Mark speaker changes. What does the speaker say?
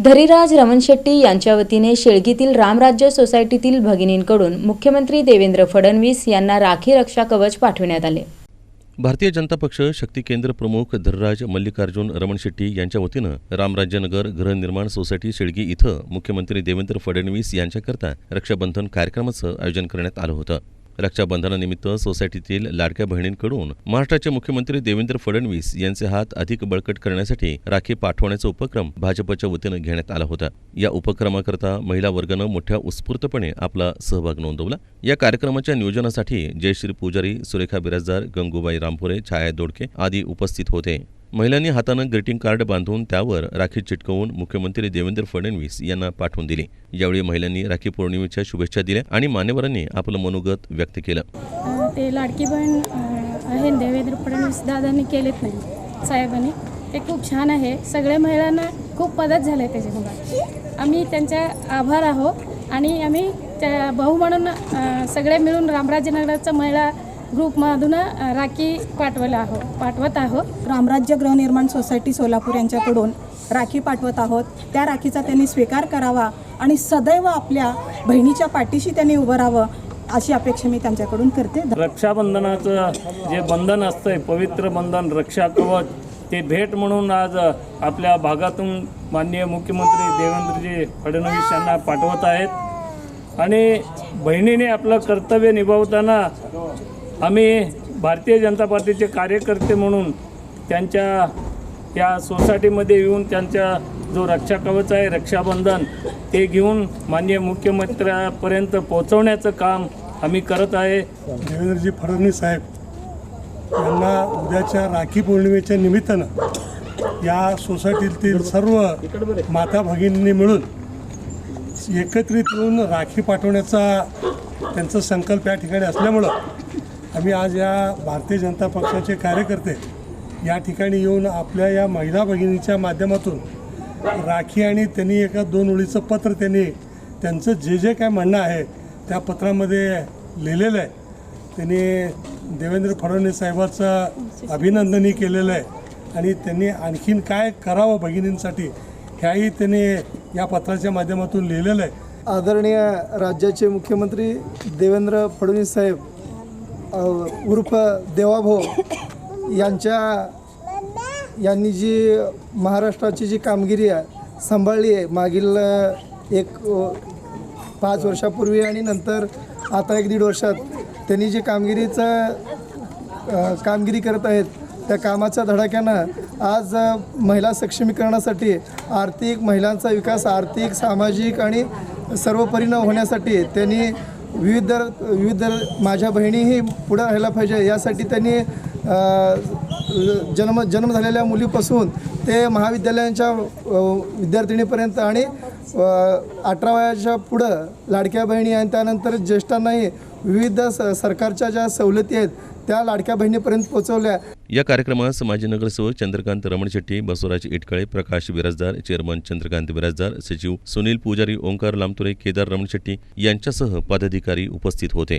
Speaker 1: धरीराज रमणशेट्टी यांच्या वतीने शेळगीतील रामराज्य सोसायटीतील भगिनींकडून मुख्यमंत्री देवेंद्र फडणवीस यांना राखी रक्षा कवच पाठविण्यात आले.
Speaker 2: भारतीय जनता पक्ष शक्ती केंद्र प्रमुख धरराज मल्लिकार्जुन रमणशेट्टी यांच्या वतीनं रामराज्यनगर गृहनिर्माण सोसायटी शेळगी इथं मुख्यमंत्री देवेंद्र फडणवीस यांच्याकरता रक्षाबंधन कार्यक्रमाचं आयोजन करण्यात आलं होतं. रक्षाबंधनानिमित्त सोसायटीतील लाडक्या बहिणींकडून महाराष्ट्राचे मुख्यमंत्री देवेंद्र फडणवीस यांचे हात अधिक बळकट करण्यासाठी राखी पाठवण्याचा उपक्रम भाजपच्या वतीनं घेण्यात आला होता. या उपक्रमाकरता महिला वर्गानं मोठ्या उत्स्फूर्तपणे आपला सहभाग नोंदवला. या कार्यक्रमाच्या नियोजनासाठी जयश्री पुजारी सुरेखा बिराजदार गंगूबाई रामपुरे छाया दोडके आदी उपस्थित होते. महिलांनी हातानं ग्रीटिंग कार्ड बांधून त्यावर राखी चिटकवून मुख्यमंत्री देवेंद्र फडणवीस यांना पाठवून दिली. यावेळी महिलांनी राखी पौर्णिमेच्या शुभेच्छा दिल्या आणि मान्यवरांनी आपलं मनोगत व्यक्त केलं.
Speaker 3: ते लाडकी बहीण आहे देवेंद्र फडणवीस दादांनी केलेत नाही साहेबांनी. ते खूप छान आहे. सगळ्या महिलांना खूप मदत झाली आहे त्याच्यामुळे. आम्ही त्यांच्या आभार आहोत आणि आम्ही त्या भाऊ म्हणून सगळे मिळून रामराजनगरचं महिला ग्रुपमधून राखी पाठवलं आहोत पाठवत आहोत.
Speaker 4: रामराज्य गृहनिर्माण सोसायटी सोलापूर यांच्याकडून राखी पाठवत आहोत. त्या राखीचा त्यांनी स्वीकार करावा आणि सदैव आपल्या बहिणीच्या पाठीशी त्यांनी उभं राहावं अशी अपेक्षा मी त्यांच्याकडून करते.
Speaker 5: रक्षाबंधनाचं जे बंधन असतंय पवित्र बंधन रक्षा कवच ते भेट म्हणून आज आपल्या भागातून माननीय मुख्यमंत्री देवेंद्रजी फडणवीस यांना पाठवत आहेत. आणि बहिणीने आपलं कर्तव्य निभावताना आम्ही भारतीय जनता पार्टीचे कार्यकर्ते म्हणून त्यांच्या या सोसायटीमध्ये येऊन त्यांच्या जो रक्षा कवच आहे रक्षाबंधन ते घेऊन माननीय मुख्यमंत्र्यापर्यंत पोहोचवण्याचं काम आम्ही करत आहे.
Speaker 6: देवेंद्रजी फडणवीस साहेब यांना उद्याच्या राखी पौर्णिमेच्या निमित्तानं या सोसायटीतील सर्व माता भगिनींनी मिळून एकत्रित येऊन राखी पाठवण्याचा त्यांचा संकल्प या ठिकाणी असल्यामुळं आम्ही आज या भारतीय जनता पक्षाचे कार्यकर्ते या ठिकाणी येऊन आपल्या या महिला भगिनीच्या माध्यमातून राखी आणि त्यांनी एका दोन ओळीचं पत्र त्यांनी त्यांचं जे जे काय म्हणणं आहे त्या पत्रामध्ये लिहिलेलं आहे. त्यांनी देवेंद्र फडणवीस साहेबाचं अभिनंदनही केलेलं आहे. आणि त्यांनी आणखीन काय करावं भगिनींसाठी ह्याही त्यांनी या पत्राच्या माध्यमातून लिहिलेलं आहे.
Speaker 7: आदरणीय राज्याचे मुख्यमंत्री देवेंद्र फडणवीस साहेब उर्फ देवाभाऊ यांच्या यांनी जी महाराष्ट्राची जी कामगिरी आहे सांभाळली आहे मागील एक पाच वर्षापूर्वी आणि नंतर आता एक दीड वर्षात त्यांनी जी कामगिरीचं कामगिरी करत आहेत त्या कामाच्या धडाक्यानं आज महिला सक्षमीकरणासाठी आर्थिक महिलांचा विकास आर्थिक सामाजिक आणि सर्वपरीनं होण्यासाठी त्यांनी विविध विविध माझ्या बहिणीही पुढं राहायला पाहिजे. यासाठी त्यांनी जन्म जन्म झालेल्या मुलीपासून ते महाविद्यालयांच्या विद्यार्थिनीपर्यंत आणि अठरा वयाच्या पुढं लाडक्या बहिणी आणि त्यानंतर ज्येष्ठांनाही विविध स सरकारच्या ज्या सवलती आहेत त्या लाडक्या बहिणीपर्यंत पोचवल्या
Speaker 2: या कार्यक्रमास माजी नगरसेवक चंद्रकांत रमणशेट्टी बसवराज इटकळे प्रकाश बिराजदार चेअरमन चंद्रकांत बिराजदार सचिव सुनील पुजारी ओंकार लामतुरे केदार रमणशेट्टी यांच्यासह पदाधिकारी उपस्थित होते.